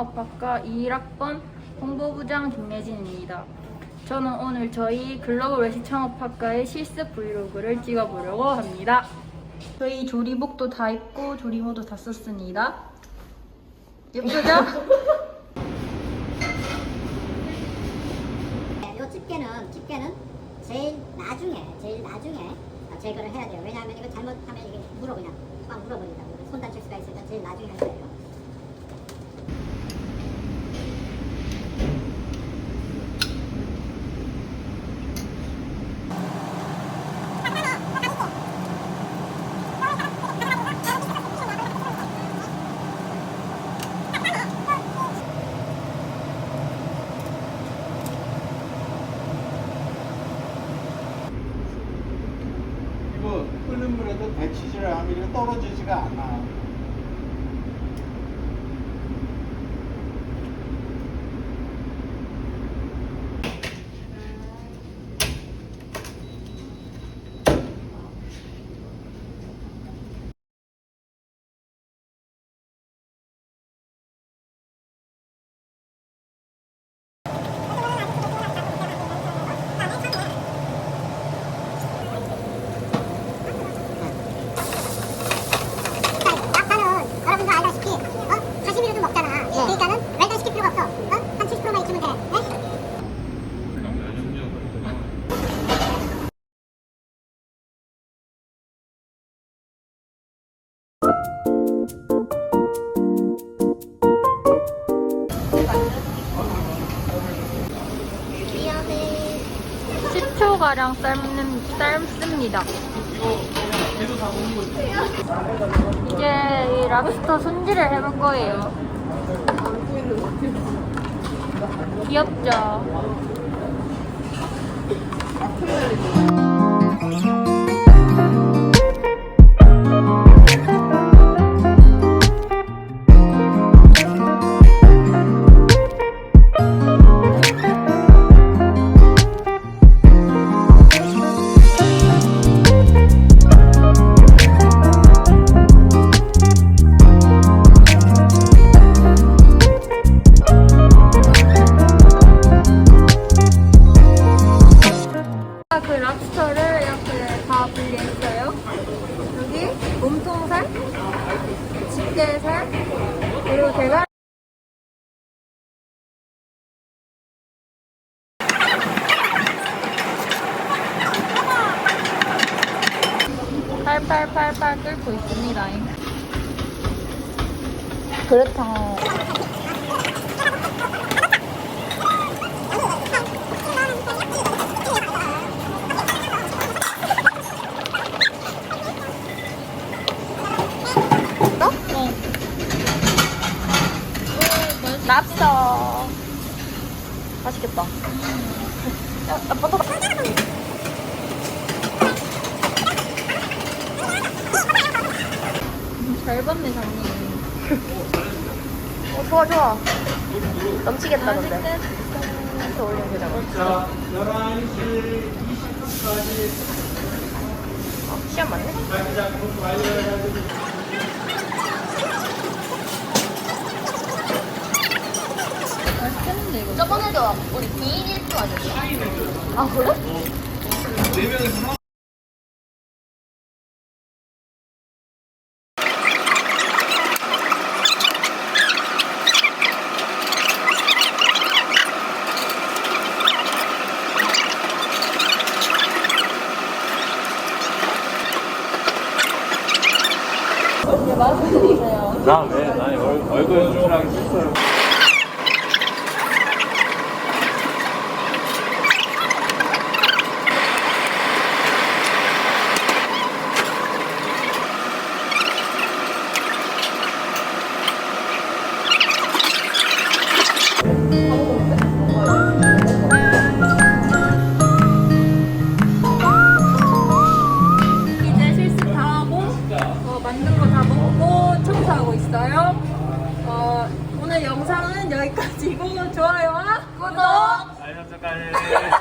창업학과 21학번 홍보부장 김예진입니다. 저는 오늘 저희 글로벌 외식 창업학과의 실습 브이로그를 찍어보려고 합니다. 저희 조리복도 다 입고 조리모도 다 썼습니다. 예쁘죠? 네, 요 집게는 집게는 제일 나중에 제일 나중에 제거를 해야 돼요. 왜냐하면 이거 잘못하면 이게 물어 그냥 꽉 물어버린다고 손 다칠 수가 있으니까 제일 나중에 할 거예요. 물에도 하면 이게 떨어지지가 않아. 10초가량 삶는, 삶습니다. 이제 이 랍스터 손질을 해볼 거예요. 귀엽죠? 살, 그리고 대가리. 팔팔팔팔 끓고 있습니다. 그렇다. 네. 랍스터. 맛있겠다. 야, 나 버터. 잘 봤네, 장님. 어, 좋아, 좋아. 넘치겠다, 근데. 이렇게 올리면 되잖아. 자, 11시 20분까지 어, 시간 맞네? 자기 작품 완료해가지고 저번에도 우리 비인 1등 아니었어? 아, 그래? 이제 마스크 드리세요. 나 왜? 나 얼- 얼굴 연출하기 싫어요. 영상은 여기까지고 좋아요와 구독! 알려줘까지